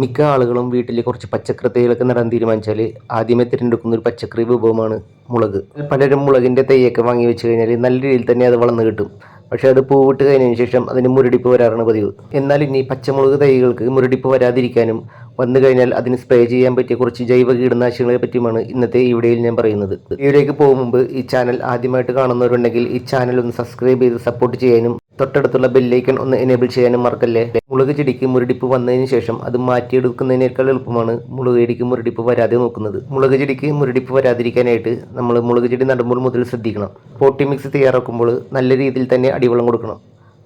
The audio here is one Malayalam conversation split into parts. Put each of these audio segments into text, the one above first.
മിക്ക ആളുകളും വീട്ടിൽ കുറച്ച് പച്ചക്കറി നടാൻ തീരുമാനിച്ചാൽ ആദ്യമേ തിരഞ്ഞെടുക്കുന്ന ഒരു പച്ചക്കറി വിഭവമാണ് മുളക്. പലരും മുളകിന്റെ തൈയൊക്കെ വാങ്ങി വെച്ച് കഴിഞ്ഞാൽ നല്ല രീതിയിൽ തന്നെ അത് വളർന്നു കിട്ടും. പക്ഷേ അത് പൂവിട്ട് കഴിഞ്ഞതിന് ശേഷം അതിന് മുരടിപ്പ് വരാറാണ് പതിവ്. എന്നാൽ ഇനി പച്ചമുളക് തൈകൾക്ക് മുരടിപ്പ് വരാതിരിക്കാനും വന്നു കഴിഞ്ഞാൽ അതിന് സ്പ്രേ ചെയ്യാൻ പറ്റിയ കുറച്ച് ജൈവ കീടനാശിനികളെ പറ്റിയുമാണ് ഇന്നത്തെ ഈ വീഡിയോയിൽ ഞാൻ പറയുന്നത്. വീഡിയോയ്ക്ക് പോകും മുമ്പ് ഈ ചാനൽ ആദ്യമായിട്ട് കാണുന്നവരുണ്ടെങ്കിൽ ഈ ചാനൽ ഒന്ന് സബ്സ്ക്രൈബ് ചെയ്ത് സപ്പോർട്ട് ചെയ്യാനും തൊട്ടടുത്തുള്ള ബെല്ലൈക്കൺ ഒന്ന് എനേബിൾ ചെയ്യാനും മറക്കല്ലേ? മുളക് ചെടിക്ക് മുരടിപ്പ് വന്നതിന് ശേഷം അത് മാറ്റിയെടുക്കുന്നതിനേക്കാൾ എളുപ്പമാണ് മുളക് ചെടിക്ക് മുരടിപ്പ് വരാതെ നോക്കുന്നത്. മുളക് ചെടിക്ക് മുരടിപ്പ് വരാതിരിക്കാനായിട്ട് നമ്മൾ മുളക് ചെടി നടുമ്പോൾ മുതൽ ശ്രദ്ധിക്കണം. പോട്ടി മിക്സ് തയ്യാറാക്കുമ്പോൾ നല്ല രീതിയിൽ തന്നെ അടിവെള്ളം കൊടുക്കണം.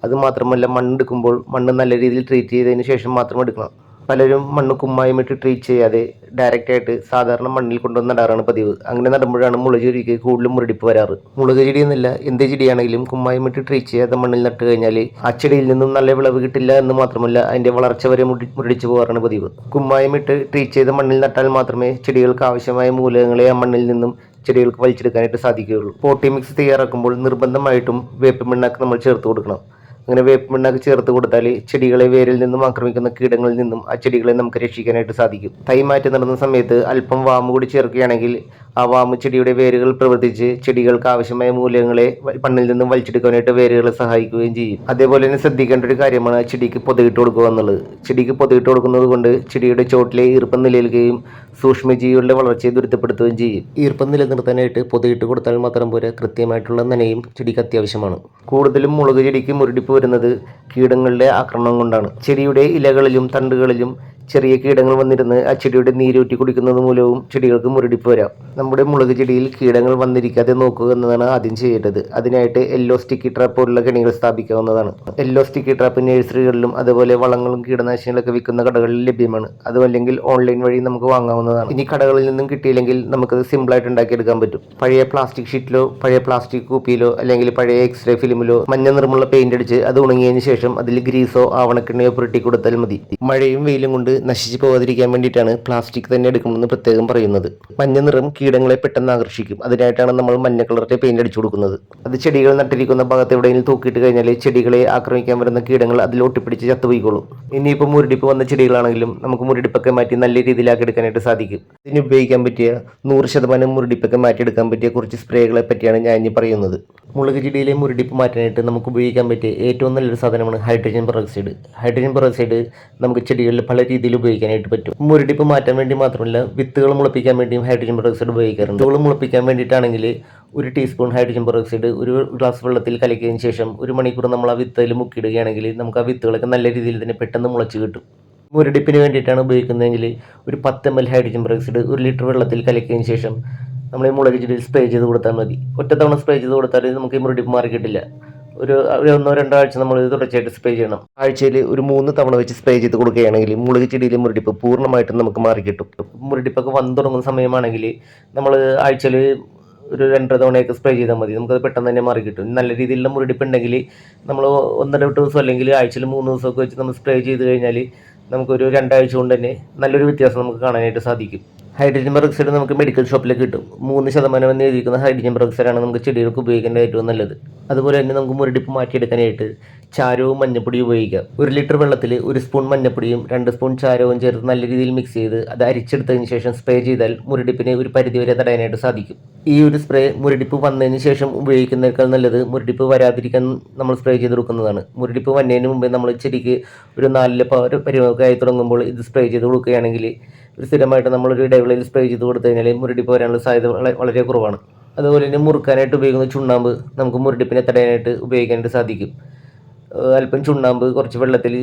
അത് മാത്രമല്ല മണ്ണെടുക്കുമ്പോൾ മണ്ണ് നല്ല രീതിയിൽ ട്രീറ്റ് ചെയ്തതിന് ശേഷം മാത്രം എടുക്കണം. പലരും മണ്ണ് കുമ്മായമിട്ട് ട്രീറ്റ് ചെയ്യാതെ ഡയറക്റ്റായിട്ട് സാധാരണ മണ്ണിൽ കൊണ്ടുവന്ന് നടാറാണ് പതിവ്. അങ്ങനെ നടുമ്പോഴാണ് മുളക് ചെടിക്ക് കൂടുതലും മുരടിപ്പ് വരാറ്. മുളക് ചെടി എന്നല്ല എന്ത് ചെടിയാണെങ്കിലും കുമ്മായമിട്ട് ട്രീറ്റ് ചെയ്യാതെ മണ്ണിൽ നട്ട് കഴിഞ്ഞാൽ ആ ചെടിയിൽ നിന്നും നല്ല വിളവ് കിട്ടില്ല എന്ന് മാത്രമല്ല അതിന്റെ വളർച്ച വരെ മുരടിച്ചു പോകാറാണ് പതിവ്. കുമ്മായമിട്ട് ട്രീറ്റ് ചെയ്ത മണ്ണിൽ നട്ടാൽ മാത്രമേ ചെടികൾക്ക് ആവശ്യമായ മൂലകങ്ങളെ ആ മണ്ണിൽ നിന്നും ചെടികൾക്ക് വലിച്ചെടുക്കാനായിട്ട് സാധിക്കുകയുള്ളൂ. പോട്ടി മിക്സ് തയ്യാറാക്കുമ്പോൾ നിർബന്ധമായിട്ടും വേപ്പ് മണ്ണാക്ക് നമ്മൾ ചേർത്ത് കൊടുക്കണം. അങ്ങനെ വേപ്പ് മണ്ണൊക്കെ ചേർത്ത് കൊടുത്താൽ ചെടികളെ വേരിൽ നിന്നും ആക്രമിക്കുന്ന കീടങ്ങളിൽ നിന്നും ആ ചെടികളെ നമുക്ക് രക്ഷിക്കാനായിട്ട് സാധിക്കും. തൈ മാറ്റം നടുന്ന സമയത്ത് അല്പം വാമ് കൂടി ചേർക്കുകയാണെങ്കിൽ ആ വാമ് ചെടിയുടെ വേരുകൾ പ്രവർത്തിച്ച് ചെടികൾക്ക് ആവശ്യമായ മൂല്യങ്ങളെ മണ്ണിൽ നിന്നും വലിച്ചെടുക്കാനായിട്ട് വേരുകളെ സഹായിക്കുകയും ചെയ്യും. അതേപോലെ തന്നെ ശ്രദ്ധിക്കേണ്ട ഒരു കാര്യമാണ് ചെടിക്ക് പൊതയിട്ട് കൊടുക്കുക എന്നുള്ളത്. ചെടിക്ക് പൊതയിട്ട് കൊടുക്കുന്നത് കൊണ്ട് ചെടിയുടെ ചോട്ടിലെ ഈർപ്പം നിലനിൽക്കുകയും സൂക്ഷ്മജീവികളുടെ വളർച്ചയെ ദുരിതപ്പെടുത്തുകയും ചെയ്യും. ഈർപ്പം നിലനിർത്താനായിട്ട് പൊതയിട്ട് കൊടുത്താൽ മാത്രം പോലെ കൃത്യമായിട്ടുള്ള നനയും ചെടിക്ക് അത്യാവശ്യമാണ്. കൂടുതലും മുളക് ചെടിക്ക് മുരടിപ്പ് വരുന്നത് കീടങ്ങളുടെ ആക്രമണം കൊണ്ടാണ്. ചെടിയുടെ ഇലകളിലും തണ്ടുകളിലും ചെറിയ കീടങ്ങൾ വന്നിരുന്ന് ആ ചെടിയുടെ നീരൂറ്റി കുടിക്കുന്നത് മൂലവും ചെടികൾക്ക് മുരടിപ്പ് വരാം. നമ്മുടെ മുളക് ചെടിയിൽ കീടങ്ങൾ വന്നിരിക്കാതെ നോക്കുക എന്നതാണ് ആദ്യം ചെയ്യേണ്ടത്. അതിനായിട്ട് യെല്ലോ സ്റ്റിക്കി ട്രാപ്പ് പോലുള്ള കെണികൾ സ്ഥാപിക്കാവുന്നതാണ്. യെല്ലോ സ്റ്റിക്കി ട്രാപ്പ് നഴ്സറികളിലും അതുപോലെ വളങ്ങളും കീടനാശിനികളൊക്കെ വിൽക്കുന്ന കടകളിൽ ലഭ്യമാണ്. അതുമല്ലെങ്കിൽ ഓൺലൈൻ വഴി നമുക്ക് വാങ്ങാവുന്നതാണ്. ഇനി കടകളിൽ നിന്നും കിട്ടിയില്ലെങ്കിൽ നമുക്കത് സിമ്പിളായിട്ട് ഉണ്ടാക്കിയെടുക്കാൻ പറ്റും. പഴയ പ്ലാസ്റ്റിക് ഷീറ്റിലോ പഴയ പ്ലാസ്റ്റിക് കൂപ്പിയിലോ അല്ലെങ്കിൽ പഴയ എക്സ്റേ ഫിലിമിലോ മഞ്ഞ നിറമുള്ള പെയിന്റ് അടിച്ച് അത് ഉണങ്ങിയതിന് ശേഷം അതിൽ ഗ്രീസോ ആവണക്കെണ്ണയോ പുരട്ടി കൊടുത്താൽ മതി. മഴയും വെയിലും കൊണ്ട് നശിച്ചു പോകാതിരിക്കാൻ വേണ്ടിയിട്ടാണ് പ്ലാസ്റ്റിക് തന്നെ എടുക്കണമെന്ന് പ്രത്യേകം പറയുന്നത്. മഞ്ഞ നിറം കീടങ്ങളെ പെട്ടെന്ന് ആകർഷിക്കും. അതിനായിട്ടാണ് നമ്മൾ മഞ്ഞ കളറിന്റെ പെയിന്റ് അടിച്ചു കൊടുക്കുന്നത്. അത് ചെടികൾ നട്ടിരിക്കുന്ന ഭാഗത്ത് എവിടെയെങ്കിലും തൂക്കിയിട്ട് കഴിഞ്ഞാൽ ചെടികളെ ആക്രമിക്കാൻ വരുന്ന കീടങ്ങൾ അതിൽ ഒട്ടിപ്പിടിച്ച് ചത്തുപോയിക്കോളും ഇനിയിപ്പോൾ മുരടിപ്പ് വന്ന ചെടികളാണെങ്കിലും നമുക്ക് മുരടിപ്പൊക്കെ മാറ്റി നല്ല രീതിയിലാക്കി എടുക്കാനായിട്ട് സാധിക്കും. ഇതിന് ഉപയോഗിക്കാൻ പറ്റിയ നൂറ് ശതമാനം മുരടിപ്പൊക്കെ മാറ്റിയെടുക്കാൻ പറ്റിയ കുറച്ച് സ്പ്രേകളെ പറ്റിയാണ് ഞാൻ ഇനി പറയുന്നത്. മുളക് ചെടിയിലെ മുരടിപ്പ് മാറ്റാനായിട്ട് നമുക്ക് ഉപയോഗിക്കാൻ പറ്റിയ ഏറ്റവും നല്ലൊരു സാധനമാണ് ഹൈഡ്രജൻ പെറോക്സൈഡ്. ഹൈഡ്രജൻ പെറോക്സൈഡ് നമുക്ക് ചെടികളിൽ പല രീതിയിൽ ഉപയോഗിക്കാനായിട്ട് പറ്റും. മുരടിപ്പ് മാറ്റാൻ വേണ്ടി മാത്രമല്ല വിത്തുകൾ മുളപ്പിക്കാൻ വേണ്ടിയും ഹൈഡ്രജൻ പെറോക്സൈഡ് ഉപയോഗിക്കാറുണ്ട്. വിത്തുകൾ മുളപ്പിക്കാൻ വേണ്ടിയിട്ടാണെങ്കിൽ ഒരു ടീസ്പൂൺ ഹൈഡ്രജൻ പെറോക്സൈഡ് ഒരു ഗ്ലാസ് വെള്ളത്തിൽ കലക്കിയതിന് ശേഷം ഒരു മണിക്കൂർ നമ്മൾ ആ വിത്തയിൽ മുക്കിയിടുകയാണെങ്കിൽ നമുക്ക് ആ വിത്തുകളൊക്കെ നല്ല രീതിയിൽ തന്നെ പെട്ടെന്ന് മുളച്ച് കിട്ടും. മുരടിപ്പിന് വേണ്ടിയിട്ടാണ് ഉപയോഗിക്കുന്നതെങ്കിൽ ഒരു പത്ത് എം എൽ ഹൈഡ്രജൻ പെറോക്സൈഡ് ഒരു ലിറ്റർ വെള്ളത്തിൽ കലക്കിയതിന് ശേഷം നമ്മൾ ഈ മുളക് ചെടിയിൽ സ്പ്രേ ചെയ്ത് കൊടുത്താൽ മതി. ഒറ്റത്തവണ സ്പ്രേ ചെയ്ത് കൊടുത്താൽ നമുക്ക് ഈ മുരടിപ്പ് മാറി കിട്ടില്ല ഒരു ഒരു ഒന്നോ രണ്ടോ ആഴ്ച നമ്മൾ ഇത് തുടർച്ചയായിട്ട് സ്പ്രേ ചെയ്യണം. ആഴ്ചയിൽ ഒരു മൂന്ന് തവണ വെച്ച് സ്പ്രേ ചെയ്ത് കൊടുക്കുകയാണെങ്കിൽ മുളക് ചെടിയിലെ മുരടിപ്പ് പൂർണമായിട്ടും നമുക്ക് മാറി കിട്ടും. മുരടിപ്പൊക്കെ വന്നു തുടങ്ങുന്ന സമയമാണെങ്കിൽ നമ്മൾ ആഴ്ചയിൽ ഒരു രണ്ടര തവണയൊക്കെ സ്പ്രേ ചെയ്താൽ മതി. നമുക്കത് പെട്ടെന്ന് തന്നെ മാറി കിട്ടും. നല്ല രീതിയിലുള്ള മുരടിപ്പ് ഉണ്ടെങ്കിൽ നമ്മൾ ഒന്നര എട്ട് ദിവസം അല്ലെങ്കിൽ ആഴ്ചയിൽ മൂന്ന് ദിവസമൊക്കെ വെച്ച് നമ്മൾ സ്പ്രേ ചെയ്ത് കഴിഞ്ഞാൽ നമുക്കൊരു രണ്ടാഴ്ച കൊണ്ട് തന്നെ നല്ലൊരു വ്യത്യാസം നമുക്ക് കാണാനായിട്ട് സാധിക്കും. ഹൈഡ്രജൻ പെറോക്സൈഡ് നമുക്ക് മെഡിക്കൽ ഷോപ്പിലേക്ക് കിട്ടും. മൂന്ന് ശതമാനം എന്ന് എഴുതിയിരിക്കുന്ന ഹൈഡ്രജൻ പെറോക്സൈഡാണ് നമുക്ക് ചെടികൾക്ക് ഉപയോഗിക്കേണ്ട ഏറ്റവും നല്ലത്. അതുപോലെ തന്നെ നമുക്ക് മുരടിപ്പ് മാറ്റിയെടുക്കാനായിട്ട് ചാരവും മഞ്ഞപ്പൊടിയും ഉപയോഗിക്കാം. ഒരു ലിറ്റർ വെള്ളത്തിൽ ഒരു സ്പൂൺ മഞ്ഞപ്പൊടിയും രണ്ട് സ്പൂൺ ചാരവും ചേർത്ത് നല്ല രീതിയിൽ മിക്സ് ചെയ്ത് അത് അരിച്ചെടുത്തതിന് ശേഷം സ്പ്രേ ചെയ്താൽ മുരടിപ്പിനെ ഒരു പരിധിവരെ തടയാനായിട്ട് സാധിക്കും. ഈ ഒരു സ്പ്രേ മുരടിപ്പ് വന്നതിന് ശേഷം ഉപയോഗിക്കുന്നതിനേക്കാൾ നല്ലത് മുരടിപ്പ് വരാതിരിക്കാൻ നമ്മൾ സ്പ്രേ ചെയ്ത് കൊടുക്കുന്നതാണ്. മുരടിപ്പ് വന്നതിന് മുമ്പേ നമ്മൾ ചെടിക്ക് ഒരു നാലിലെ പരിവൊക്കെ ആയി തുടങ്ങുമ്പോൾ ഇത് സ്പ്രേ ചെയ്ത് കൊടുക്കുകയാണെങ്കിൽ സ്ഥിരമായിട്ട് നമ്മളൊരു ഇടവേളയിൽ സ്പ്രേ ചെയ്ത് കൊടുത്തു കഴിഞ്ഞാൽ മുരടിപ്പ് വരാനുള്ള സാധ്യത വളരെ കുറവാണ്. അതുപോലെ തന്നെ മുറുക്കാനായിട്ട് ഉപയോഗിക്കുന്ന ചുണ്ണാമ്പ് നമുക്ക് മുരടിപ്പിനെ തടയാനായിട്ട് ഉപയോഗിക്കാനായിട്ട് സാധിക്കും? അല്പം ചുണ്ണാമ്പ് കുറച്ച് വെള്ളത്തിൽ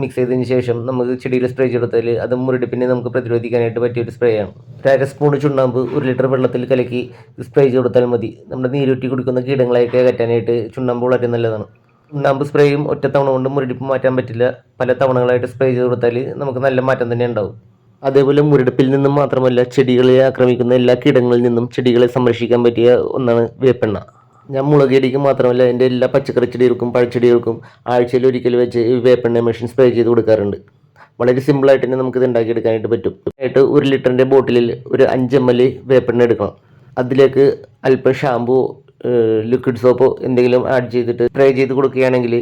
മിക്സ് ചെയ്തതിന് ശേഷം നമുക്ക് ചെടിയിൽ സ്പ്രേ ചെയ്തെടുത്താൽ അത് മുരടിപ്പിനെ നമുക്ക് പ്രതിരോധിക്കാനായിട്ട് പറ്റിയൊരു സ്പ്രേ ആണ്. ഒരു അര സ്പൂൺ ചുണ്ണാമ്പ് ഒരു ലിറ്റർ വെള്ളത്തിൽ കലക്കി സ്പ്രേ ചെയ്ത് കൊടുത്താൽ മതി. നമ്മുടെ നീരൂറ്റി കുടിക്കുന്ന കീടങ്ങളെയൊക്കെ അകറ്റാനായിട്ട് ചുണ്ണാമ്പ് വളരെ നല്ലതാണ്. ചുണ്ണാമ്പ് സ്പ്രേയും ഒറ്റ തവണ കൊണ്ട് മുരടിപ്പ് മാറ്റാൻ പറ്റില്ല. പല തവണകളായിട്ട് സ്പ്രേ ചെയ്ത് കൊടുത്താൽ നമുക്ക് നല്ല മാറ്റം തന്നെ ഉണ്ടാവും. അതേപോലെ മുരടിപ്പിൽ നിന്നും മാത്രമല്ല ചെടികളെ ആക്രമിക്കുന്ന എല്ലാ കീടങ്ങളിൽ നിന്നും ചെടികളെ സംരക്ഷിക്കാൻ പറ്റിയ ഒന്നാണ് വേപ്പെണ്ണ. ഞാൻ മുളക് ചെടിക്ക് മാത്രമല്ല എന്റെ എല്ലാ പച്ചക്കറി ചെടികൾക്കും പഴച്ചെടികൾക്കും ആഴ്ചയിൽ ഒരിക്കൽ വെച്ച് വേപ്പെണ്ണ മെഷീൻ സ്പ്രേ ചെയ്ത് കൊടുക്കാറുണ്ട്. വളരെ സിമ്പിളായിട്ട് തന്നെ നമുക്കിത് ഉണ്ടാക്കിയെടുക്കാനായിട്ട് പറ്റും. ആയിട്ട് ഒരു ലിറ്ററിന്റെ ബോട്ടിലിൽ ഒരു അഞ്ച് എം എൽ വേപ്പെണ്ണ എടുക്കണം. അതിലേക്ക് അല്പം ഷാമ്പു ലിക്വിഡ് സോപ്പോ എന്തെങ്കിലും ആഡ് ചെയ്തിട്ട് സ്പ്രേ ചെയ്ത് കൊടുക്കുകയാണെങ്കിൽ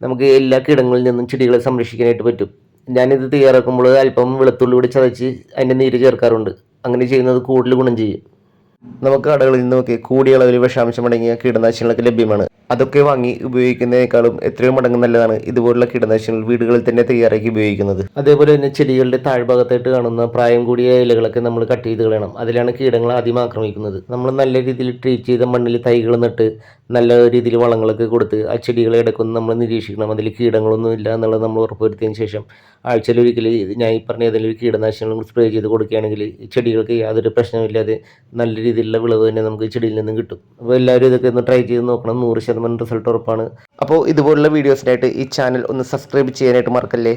നമുക്ക് എല്ലാ കീടങ്ങളിൽ നിന്നും ചെടികളെ സംരക്ഷിക്കാനായിട്ട് പറ്റും. ഞാനിത് തയ്യാറാക്കുമ്പോൾ അല്പം വെളുത്തുള്ളി കൂടി ചതച്ച് അതിന്റെ നീര് ചേർക്കാറുണ്ട്. അങ്ങനെ ചെയ്യുന്നത് കൂടുതൽ ഗുണം ചെയ്യും. നമുക്ക് കടകളിൽ നിന്നൊക്കെ കൂടിയ അളവിൽ വിഷാംശം അടങ്ങിയ കീടനാശിനികളൊക്കെ ലഭ്യമാണ്. അതൊക്കെ വാങ്ങി ഉപയോഗിക്കുന്നതിനേക്കാളും എത്രയോ മടങ്ങ് നല്ലതാണ് ഇതുപോലുള്ള കീടനാശിനികൾ വീടുകളിൽ തന്നെ തയ്യാറാക്കി ഉപയോഗിക്കുന്നത്. അതേപോലെ തന്നെ ചെടികളുടെ താഴ്ഭാഗത്തായിട്ട് കാണുന്ന പ്രായം കൂടിയ ഇലകളൊക്കെ നമ്മൾ കട്ട് ചെയ്ത് കളയണം. അതിലാണ് കീടങ്ങൾ ആദ്യം ആക്രമിക്കുന്നത്. നമ്മൾ നല്ല രീതിയിൽ ട്രീറ്റ് ചെയ്ത മണ്ണിൽ തൈകൾ നട്ട് നല്ല രീതിയിൽ വളങ്ങളൊക്കെ കൊടുത്ത് ആ ചെടികളെ ഇടയ്ക്കൊന്ന് നമ്മൾ നിരീക്ഷിക്കണം. അതിൽ കീടങ്ങളൊന്നും ഇല്ല എന്നുള്ളത് നമ്മൾ ഉറപ്പുവരുത്തിയതിന് ശേഷം ആഴ്ചയിൽ ഒരിക്കൽ ഞാൻ ഈ പറഞ്ഞ ഏതെങ്കിലും കീടനാശിനികളും സ്പ്രേ ചെയ്ത് കൊടുക്കുകയാണെങ്കിൽ ചെടികൾക്ക് യാതൊരു പ്രശ്നമില്ലാതെ നല്ല രീതിയിലുള്ള വിളവ് തന്നെ നമുക്ക് ചെടിയിൽ നിന്നും കിട്ടും. അപ്പോൾ എല്ലാവരും ഇതൊക്കെ ഒന്ന് ട്രൈ ചെയ്ത് നോക്കണം. നൂറ് ശതമാനം റിസൾട്ട് ഉറപ്പാണ്. അപ്പോൾ ഇതുപോലുള്ള വീഡിയോസിനായിട്ട് ഈ ചാനൽ ഒന്ന് സബ്സ്ക്രൈബ് ചെയ്യാനായിട്ട് മറക്കല്ലേ?